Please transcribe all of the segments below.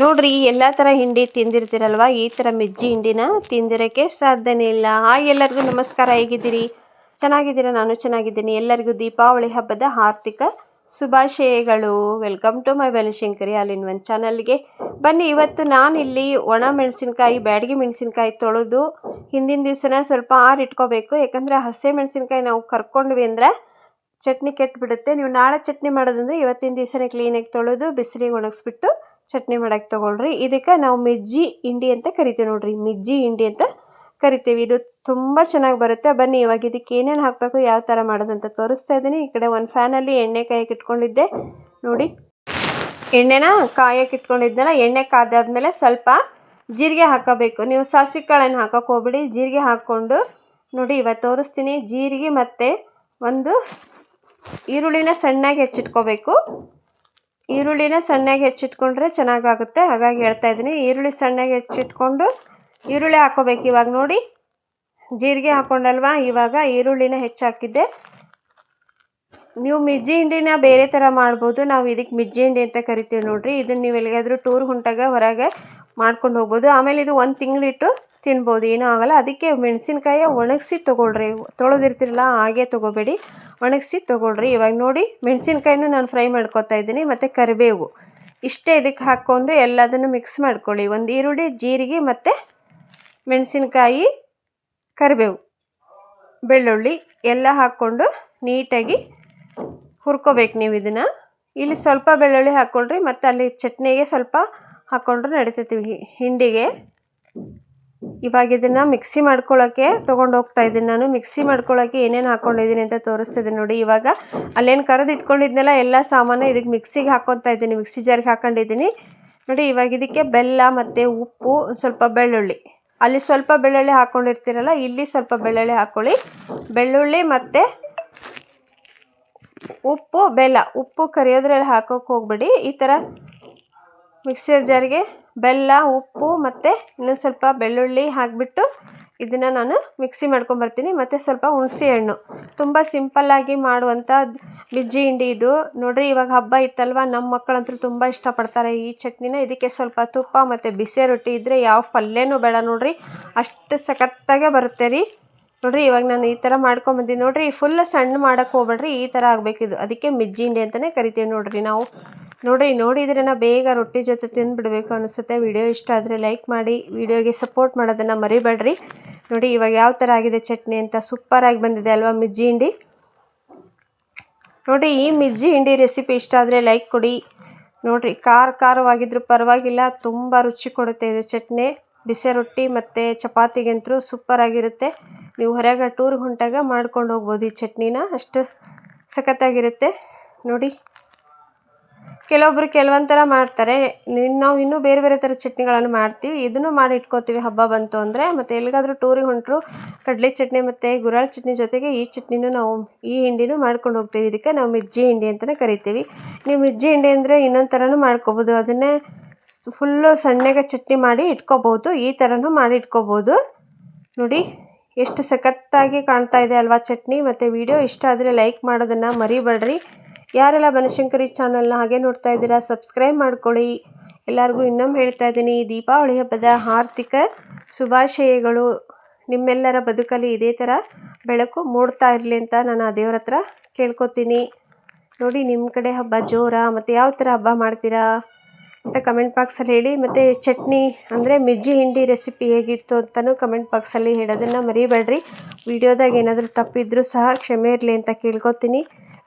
ನೋಡ್ರಿ ಎಲ್ಲ ಥರ ಹಿಂಡಿ ತಿಂದಿರ್ತೀರಲ್ವ? ಈ ಥರ ಮಿಜ್ಜಿ ಹಿಂಡಿನ ತಿಂದಿರೋಕ್ಕೆ ಸಾಧ್ಯನೇ ಇಲ್ಲ. ಹಾಯ್, ಎಲ್ಲರಿಗೂ ನಮಸ್ಕಾರ. ಹೇಗಿದ್ದೀರಿ? ಚೆನ್ನಾಗಿದ್ದೀರಾ? ನಾನು ಚೆನ್ನಾಗಿದ್ದೀನಿ. ಎಲ್ಲರಿಗೂ ದೀಪಾವಳಿ ಹಬ್ಬದ ಆರ್ಥಿಕ ಶುಭಾಶಯಗಳು. ವೆಲ್ಕಮ್ ಟು ಮೈ ಬನಶಂಕರಿ ಅಲ್ಲಿನ ಒನ್ ಚಾನಲ್ಗೆ ಬನ್ನಿ, ಇವತ್ತು ನಾನಿಲ್ಲಿ ಒಣ ಮೆಣಸಿನ್ಕಾಯಿ, ಬ್ಯಾಡಗಿ ಮೆಣಸಿನ್ಕಾಯಿ ತೊಳೆದು ಹಿಂದಿನ ದಿವಸನ ಸ್ವಲ್ಪ ಆರಿಟ್ಕೋಬೇಕು ಯಾಕಂದರೆ ಹಸಿ ಮೆಣಸಿನ್ಕಾಯಿ ನಾವು ಕರ್ಕೊಂಡ್ವಿ ಅಂದರೆ ಚಟ್ನಿ ಕೆಟ್ಟುಬಿಡುತ್ತೆ ನೀವು ನಾಳೆ ಚಟ್ನಿ ಮಾಡೋದಂದ್ರೆ ಇವತ್ತಿನ ದಿವಸನೇ ಕ್ಲೀನಾಗಿ ತೊಳೆದು ಬಿಸಿಲಿಗೆ ಒಣಗಿಸ್ಬಿಟ್ಟು ಚಟ್ನಿ ಮಾಡೋಕ್ಕೆ ತೊಗೊಳ್ರಿ. ಇದಕ್ಕೆ ನಾವು ಮಿಜ್ಜಿ ಹಿಂಡಿ ಅಂತ ಕರಿತೀವಿ ನೋಡ್ರಿ. ಮಿಜ್ಜಿ ಹಿಂಡಿ ಅಂತ ಕರಿತೀವಿ. ಇದು ತುಂಬ ಚೆನ್ನಾಗಿ ಬರುತ್ತೆ. ಬನ್ನಿ, ಇವಾಗ ಇದಕ್ಕೆ ಏನೇನು ಹಾಕಬೇಕು, ಯಾವ ಥರ ಮಾಡೋದಂತ ತೋರಿಸ್ತಾ ಇದ್ದೀನಿ. ಈ ಕಡೆ ಒಂದು ಫ್ಯಾನಲ್ಲಿ ಎಣ್ಣೆ ಕಾಯಕ್ಕೆ ಇಟ್ಕೊಂಡಿದ್ದೆ. ನೋಡಿ. ಎಣ್ಣೆನ ಕಾಯಕ್ಕೆ ಇಟ್ಕೊಂಡಿದ್ನಲ್ಲ, ಎಣ್ಣೆ ಕಾದಾದ್ಮೇಲೆ ಸ್ವಲ್ಪ ಜೀರಿಗೆ ಹಾಕೋಬೇಕು. ನೀವು ಸಾಸಿವೆ ಕಾಳನ್ನು ಹಾಕೋಕೆ ಹೋಗ್ಬಿಡಿ. ಜೀರಿಗೆ ಹಾಕ್ಕೊಂಡು ನೋಡಿ, ಇವಾಗ ತೋರಿಸ್ತೀನಿ. ಜೀರಿಗೆ ಮತ್ತು ಒಂದು ಈರುಳ್ಳಿನ ಸಣ್ಣಗೆ ಹೆಚ್ಚಿಟ್ಕೋಬೇಕು. ಈರುಳ್ಳಿನ ಸಣ್ಣಗೆ ಹೆಚ್ಚಿಟ್ಕೊಂಡ್ರೆ ಚೆನ್ನಾಗಾಗುತ್ತೆ. ಹಾಗಾಗಿ ಹೇಳ್ತಾ ಇದ್ದೀನಿ, ಈರುಳ್ಳಿ ಸಣ್ಣಗೆ ಹೆಚ್ಚಿಟ್ಕೊಂಡು ಈರುಳ್ಳಿ ಹಾಕೋಬೇಕು. ಇವಾಗ ನೋಡಿ, ಜೀರಿಗೆ ಹಾಕೊಂಡಲ್ವಾ? ಇವಾಗ ಈರುಳ್ಳಿನ ಹೆಚ್ಚಾಕಿದ್ದೆ. ನೀವು ಮಿಜ್ಜಿ ಹಿಂಡಿನ ಬೇರೆ ಥರ ಮಾಡ್ಬೋದು. ನಾವು ಇದಕ್ಕೆ ಮಿಜ್ಜಿ ಹಿಂಡಿ ಅಂತ ಕರಿತೀವಿ ನೋಡಿರಿ. ಇದನ್ನು ನೀವು ಎಲ್ಲಿಗಾದರೂ ಟೂರ್ ಹೊಂಟಾಗ ಹೊರಗೆ ಮಾಡ್ಕೊಂಡು ಹೋಗ್ಬೋದು. ಆಮೇಲೆ ಇದು ಒಂದು ತಿಂಗಳಿಟ್ಟು ತಿನ್ಬೋದು. ಏನೂ ಆಗೋಲ್ಲ. ಅದಕ್ಕೆ ಮೆಣಸಿನ್ಕಾಯಿ ಒಣಗಿಸಿ ತೊಗೊಳ್ರಿ. ತೊಳೆದಿರ್ತಿರಲ್ಲ, ಹಾಗೆ ತೊಗೋಬೇಡಿ. ಒಣಗಿಸಿ ತೊಗೊಳ್ರಿ. ಇವಾಗ ನೋಡಿ, ಮೆಣಸಿನ್ಕಾಯಿನೂ ನಾನು ಫ್ರೈ ಮಾಡ್ಕೊತಾ ಇದ್ದೀನಿ, ಮತ್ತು ಕರಿಬೇವು. ಇಷ್ಟೇ ಇದಕ್ಕೆ ಹಾಕ್ಕೊಂಡು ಎಲ್ಲದನ್ನು ಮಿಕ್ಸ್ ಮಾಡ್ಕೊಳ್ಳಿ. ಒಂದು ಈರುಳ್ಳಿ, ಜೀರಿಗೆ ಮತ್ತು ಮೆಣಸಿನ್ಕಾಯಿ, ಕರಿಬೇವು, ಬೆಳ್ಳುಳ್ಳಿ ಎಲ್ಲ ಹಾಕ್ಕೊಂಡು ನೀಟಾಗಿ ಹುರ್ಕೋಬೇಕು ನೀವು ಇದನ್ನು. ಇಲ್ಲಿ ಸ್ವಲ್ಪ ಬೆಳ್ಳುಳ್ಳಿ ಹಾಕ್ಕೊಳ್ರಿ, ಮತ್ತು ಅಲ್ಲಿ ಚಟ್ನಿಗೆ ಸ್ವಲ್ಪ ಹಾಕ್ಕೊಂಡ್ರೆ ನಡಿತೈತಿ. ಹಿಂಡಿಗೆ. ಇವಾಗ ಇದನ್ನು ಮಿಕ್ಸಿ ಮಾಡ್ಕೊಳ್ಳೋಕ್ಕೆ ತೊಗೊಂಡು ಹೋಗ್ತಾ ಇದ್ದೀನಿ ನಾನು. ಮಿಕ್ಸಿ ಮಾಡ್ಕೊಳ್ಳೋಕ್ಕೆ ಏನೇನು ಹಾಕ್ಕೊಂಡಿದ್ದೀನಿ ಅಂತ ತೋರಿಸ್ತಿದ್ದೀನಿ ನೋಡಿ. ಇವಾಗ ಅಲ್ಲೇನು ಕರೆದು ಇಟ್ಕೊಂಡಿದ್ನೆಲ್ಲ, ಎಲ್ಲ ಸಾಮಾನು ಇದಕ್ಕೆ ಮಿಕ್ಸಿಗೆ ಹಾಕ್ಕೊತಾ ಇದ್ದೀನಿ. ಮಿಕ್ಸಿ ಜಾರಿಗೆ ಹಾಕ್ಕೊಂಡಿದ್ದೀನಿ ನೋಡಿ, ಇವಾಗ ಇದಕ್ಕೆ ಬೆಲ್ಲ ಮತ್ತು ಉಪ್ಪು ಸ್ವಲ್ಪ ಬೆಳ್ಳುಳ್ಳಿ. ಅಲ್ಲಿ ಸ್ವಲ್ಪ ಬೆಳ್ಳುಳ್ಳಿ ಹಾಕ್ಕೊಂಡಿರ್ತೀರಲ್ಲ ಇಲ್ಲಿ ಸ್ವಲ್ಪ ಬೆಳ್ಳುಳ್ಳಿ ಹಾಕ್ಕೊಳ್ಳಿ ಬೆಳ್ಳುಳ್ಳಿ ಮತ್ತು ಉಪ್ಪು, ಬೆಲ್ಲ. ಉಪ್ಪು ಕರಿಯೋದ್ರಲ್ಲಿ ಹಾಕೋಕೆ ಹೋಗ್ಬೇಡಿ. ಈ ಥರ ಮಿಕ್ಸರ್ ಜಾರಿಗೆ ಬೆಲ್ಲ, ಉಪ್ಪು ಮತ್ತು ಇನ್ನೂ ಸ್ವಲ್ಪ ಬೆಳ್ಳುಳ್ಳಿ ಹಾಕಿಬಿಟ್ಟು ಇದನ್ನು ನಾನು ಮಿಕ್ಸಿ ಮಾಡ್ಕೊಂಬರ್ತೀನಿ. ಮತ್ತು ಸ್ವಲ್ಪ ಹುಣಸೆ ಹಣ್ಣು. ತುಂಬ ಸಿಂಪಲ್ಲಾಗಿ ಮಾಡುವಂಥ ಬಿಜ್ಜಿ ಹಿಂಡಿ ಇದು. ನೋಡಿರಿ, ಇವಾಗ ಹಬ್ಬ ಇತ್ತಲ್ವ? ನಮ್ಮ ಮಕ್ಕಳಂತೂ ತುಂಬ ಇಷ್ಟಪಡ್ತಾರೆ ಈ ಚಟ್ನಿನ. ಇದಕ್ಕೆ ಸ್ವಲ್ಪ ತುಪ್ಪ ಮತ್ತು ಬಿಸಿ ರೊಟ್ಟಿ ಇದ್ದರೆ ಯಾವ ಪಲ್ಯನೂ ಬೇಡ ನೋಡಿರಿ. ಅಷ್ಟು ಸಖತ್ತಾಗೆ ಬರುತ್ತೆ ರೀ. ನೋಡಿರಿ, ಇವಾಗ ನಾನು ಈ ಥರ ಮಾಡ್ಕೊಂಬಂದಿನಿ. ನೋಡಿರಿ ಫುಲ್ ಸಣ್ಣ ಮಾಡೋಕ್ಕೆ ಹೋಗ್ಬೇಡ್ರಿ. ಈ ಥರ ಆಗಬೇಕಿದು. ಅದಕ್ಕೆ ಮಿಜ್ಜಿ ಹಿಂಡಿ ಅಂತಲೇ ಕರಿತೀವಿ ನೋಡಿರಿ ನಾವು. ನೋಡಿರಿ ನೋಡಿದ್ರೇ ಬೇಗ ರೊಟ್ಟಿ ಜೊತೆ ತಿಂದುಬಿಡ್ಬೇಕು ಅನಿಸುತ್ತೆ. ವಿಡಿಯೋ ಇಷ್ಟ ಆದರೆ ಲೈಕ್ ಮಾಡಿ, ವಿಡಿಯೋಗೆ ಸಪೋರ್ಟ್ ಮಾಡೋದನ್ನು ಮರಿಬೇಡ್ರಿ. ನೋಡಿ, ಇವಾಗ ಯಾವ ಥರ ಆಗಿದೆ ಚಟ್ನಿ ಅಂತ ಸೂಪರಾಗಿ ಬಂದಿದೆ ಅಲ್ವಾ ಮಿಜ್ಜಿ ಹಿಂಡಿ? ನೋಡಿ, ಈ ಮಿಜ್ಜಿ ಹಿಂಡಿ ರೆಸಿಪಿ ಇಷ್ಟ ಆದರೆ ಲೈಕ್ ಕೊಡಿ. ನೋಡಿರಿ, ಖಾರ ಖಾರವಾಗಿದ್ದರೂ ಪರವಾಗಿಲ್ಲ, ತುಂಬ ರುಚಿ ಕೊಡುತ್ತೆ ಇದು ಚಟ್ನಿ. ಬಿಸಿ ರೊಟ್ಟಿ ಮತ್ತು ಚಪಾತಿಗಂತೂ ಸೂಪರಾಗಿರುತ್ತೆ ನೀವು ಹೊರಗೆ ಟೂರ್ಗೆ ಹೊಂಟಾಗ ಮಾಡ್ಕೊಂಡು ಹೋಗ್ಬೋದು ಈ ಚಟ್ನಿನ. ಅಷ್ಟು ಸಖತ್ತಾಗಿರುತ್ತೆ. ನೋಡಿ. ಕೆಲವೊಬ್ಬರು ಕೆಲವೊಂದು ಥರ ಮಾಡ್ತಾರೆ. ನಾವು ಇನ್ನೂ ಬೇರೆ ಬೇರೆ ಥರ ಚಟ್ನಿಗಳನ್ನು ಮಾಡ್ತೀವಿ. ಇದನ್ನು ಮಾಡಿ ಇಟ್ಕೋತೀವಿ ಹಬ್ಬ ಬಂತು ಅಂದರೆ. ಮತ್ತು ಎಲ್ಲಿಗಾದರೂ ಟೂರಿಗೆ ಹೊಂಟರು, ಕಡಲೆ ಚಟ್ನಿ ಮತ್ತು ಗುರಾಳ್ ಚಟ್ನಿ ಜೊತೆಗೆ ಈ ಚಟ್ನಿನೂ ನಾವು ಈ ಹಿಂಡಿನೂ ಮಾಡ್ಕೊಂಡು ಹೋಗ್ತೀವಿ. ಇದಕ್ಕೆ ನಾವು ಮಿರ್ಜಿ ಹಿಂಡಿ ಅಂತಲೇ ಕರಿತೀವಿ. ನೀವು ಮಿರ್ಜಿ ಹಿಂಡಿ ಅಂದರೆ ಇನ್ನೊಂದು ಥರನೂ ಮಾಡ್ಕೋಬೋದು. ಅದನ್ನೇ ಫುಲ್ಲು ಸಣ್ಣಗೆ ಚಟ್ನಿ ಮಾಡಿ ಇಟ್ಕೋಬೋದು ಈ ಥರನೂ ಮಾಡಿ ಇಟ್ಕೋಬೋದು ನೋಡಿ, ಎಷ್ಟು ಸಖತ್ತಾಗಿ ಕಾಣ್ತಾ ಇದೆ ಅಲ್ವಾ ಚಟ್ನಿ. ಮತ್ತು ವಿಡಿಯೋ ಇಷ್ಟ ಆದರೆ ಲೈಕ್ ಮಾಡೋದನ್ನು ಮರಿಬೇಡ್ರಿ. ಯಾರೆಲ್ಲ ಬನಶಂಕರಿ ಚಾನಲ್ನ ಹಾಗೆ ನೋಡ್ತಾ ಇದ್ದೀರಾ, ಸಬ್ಸ್ಕ್ರೈಬ್ ಮಾಡ್ಕೊಳ್ಳಿ. ಎಲ್ಲರಿಗೂ ಇನ್ನೊಮ್ಮೆ ಹೇಳ್ತಾ ಇದ್ದೀನಿ, ದೀಪಾವಳಿ ಹಬ್ಬದ ಆರ್ಥಿಕ ಶುಭಾಶಯಗಳು. ನಿಮ್ಮೆಲ್ಲರ ಬದುಕಲ್ಲಿ ಇದೇ ಥರ ಬೆಳಕು ಮೂಡ್ತಾ ಇರಲಿ ಅಂತ ನಾನು ಆ ದೇವ್ರ ಹತ್ರ ಕೇಳ್ಕೊತೀನಿ. ನೋಡಿ ನಿಮ್ಮ ಕಡೆ ಹಬ್ಬ ಜೋರ, ಮತ್ತು ಯಾವ ಥರ ಹಬ್ಬ ಮಾಡ್ತೀರಾ ಅಂತ ಕಮೆಂಟ್ ಬಾಕ್ಸಲ್ಲಿ ಹೇಳಿ. ಮತ್ತು ಚಟ್ನಿ ಅಂದರೆ ಮಿಜ್ಜಿ ಹಿಂಡಿ ರೆಸಿಪಿ ಹೇಗಿತ್ತು ಅಂತಲೂ ಕಮೆಂಟ್ ಬಾಕ್ಸಲ್ಲಿ ಹೇಳೋದನ್ನು ಮರಿಬೇಡ್ರಿ. ವಿಡಿಯೋದಾಗ ಏನಾದರೂ ತಪ್ಪಿದ್ರೂ ಸಹ ಕ್ಷಮೆ ಇರಲಿ ಅಂತ ಕೇಳ್ಕೊತೀನಿ.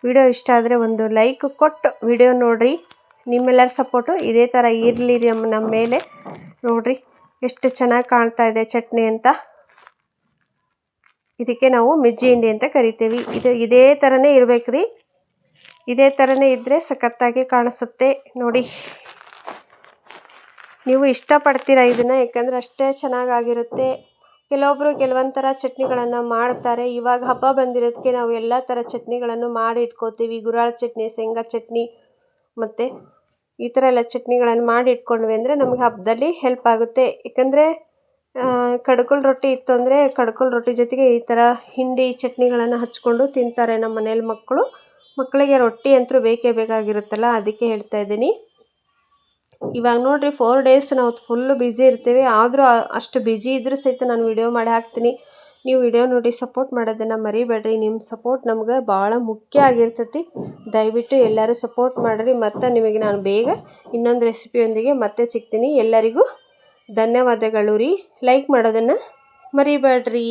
ವಿಡಿಯೋ ಇಷ್ಟ ಆದರೆ ಒಂದು ಲೈಕ್ ಕೊಟ್ಟು ವಿಡಿಯೋ ನೋಡಿರಿ. ನಿಮ್ಮೆಲ್ಲರ ಸಪೋರ್ಟು ಇದೇ ಥರ ಇರಲಿ ನಮ್ಮ ನಮ್ಮ ಮೇಲೆ. ನೋಡಿರಿ ಎಷ್ಟು ಚೆನ್ನಾಗಿ ಕಾಣ್ತಾ ಇದೆ ಚಟ್ನಿ ಅಂತ. ಇದಕ್ಕೆ ನಾವು ಮಿಜ್ಜಿ ಹಿಂಡಿ ಅಂತ ಕರಿತೀವಿ. ಇದು ಇದೇ ಥರನೇ ಇರಬೇಕು ರೀ. ಇದೇ ಥರನೇ ಇದ್ದರೆ ಸಖತ್ತಾಗಿ ಕಾಣಿಸುತ್ತೆ. ನೋಡಿ. ನೀವು ಇಷ್ಟಪಡ್ತೀರಾ ಇದನ್ನು? ಯಾಕಂದರೆ ಅಷ್ಟೇ ಚೆನ್ನಾಗಾಗಿರುತ್ತೆ ಕೆಲವೊಬ್ಬರು ಕೆಲವೊಂದು ಥರ ಚಟ್ನಿಗಳನ್ನು ಮಾಡ್ತಾರೆ. ಇವಾಗ ಹಬ್ಬ ಬಂದಿರೋದಕ್ಕೆ ನಾವು ಎಲ್ಲ ಥರ ಚಟ್ನಿಗಳನ್ನು ಮಾಡಿ ಇಟ್ಕೋತೀವಿ. ಗುರಾಳ ಚಟ್ನಿ, ಶೇಂಗಾ ಚಟ್ನಿ ಮತ್ತು ಈ ಥರ ಎಲ್ಲ ಚಟ್ನಿಗಳನ್ನು ಮಾಡಿ ಇಟ್ಕೊಂಡ್ವಿ ಅಂದರೆ ನಮಗೆ ಹಬ್ಬದಲ್ಲಿ ಹೆಲ್ಪ್ ಆಗುತ್ತೆ. ಏಕೆಂದರೆ ಕಡ್ಕೊಲ್ ರೊಟ್ಟಿ ಇತ್ತು ಅಂದರೆ ಕಡ್ಕೊಲ್ ರೊಟ್ಟಿ ಜೊತೆಗೆ ಈ ಥರ ಹಿಂಡಿ ಚಟ್ನಿಗಳನ್ನು ಹಚ್ಕೊಂಡು ತಿಂತಾರೆ ನಮ್ಮ ಮನೇಲಿ ಮಕ್ಕಳು. ಮಕ್ಕಳಿಗೆ ರೊಟ್ಟಿ ಅಂತೂ ಬೇಕೇ ಬೇಕಾಗಿರುತ್ತಲ್ಲ, ಅದಕ್ಕೆ ಹೇಳ್ತಾ ಇದ್ದೀನಿ. ಇವಾಗ ನೋಡಿರಿ ಫೋರ್ ಡೇಸ್ ನಾವು ಫುಲ್ಲು ಬ್ಯುಸಿ ಇರ್ತೀವಿ. ಆದರೂ ಅಷ್ಟು ಬ್ಯುಸಿ ಇದ್ದರೂ ಸಹಿತ ನಾನು ವಿಡಿಯೋ ಮಾಡಿ ಹಾಕ್ತೀನಿ. ನೀವು ವಿಡಿಯೋ ನೋಡಿ ಸಪೋರ್ಟ್ ಮಾಡೋದನ್ನು ಮರಿಬೇಡ್ರಿ. ನಿಮ್ಮ ಸಪೋರ್ಟ್ ನಮ್ಗೆ ಭಾಳ ಮುಖ್ಯ ಆಗಿರ್ತೈತಿ. ದಯವಿಟ್ಟು ಎಲ್ಲರೂ ಸಪೋರ್ಟ್ ಮಾಡಿರಿ. ಮತ್ತು ನಿಮಗೆ ನಾನು ಬೇಗ ಇನ್ನೊಂದು ರೆಸಿಪಿಯೊಂದಿಗೆ ಮತ್ತೆ ಸಿಗ್ತೀನಿ. ಎಲ್ಲರಿಗೂ ಧನ್ಯವಾದಗಳು ರೀ. ಲೈಕ್ ಮಾಡೋದನ್ನು ಮರಿಬೇಡ್ರಿ.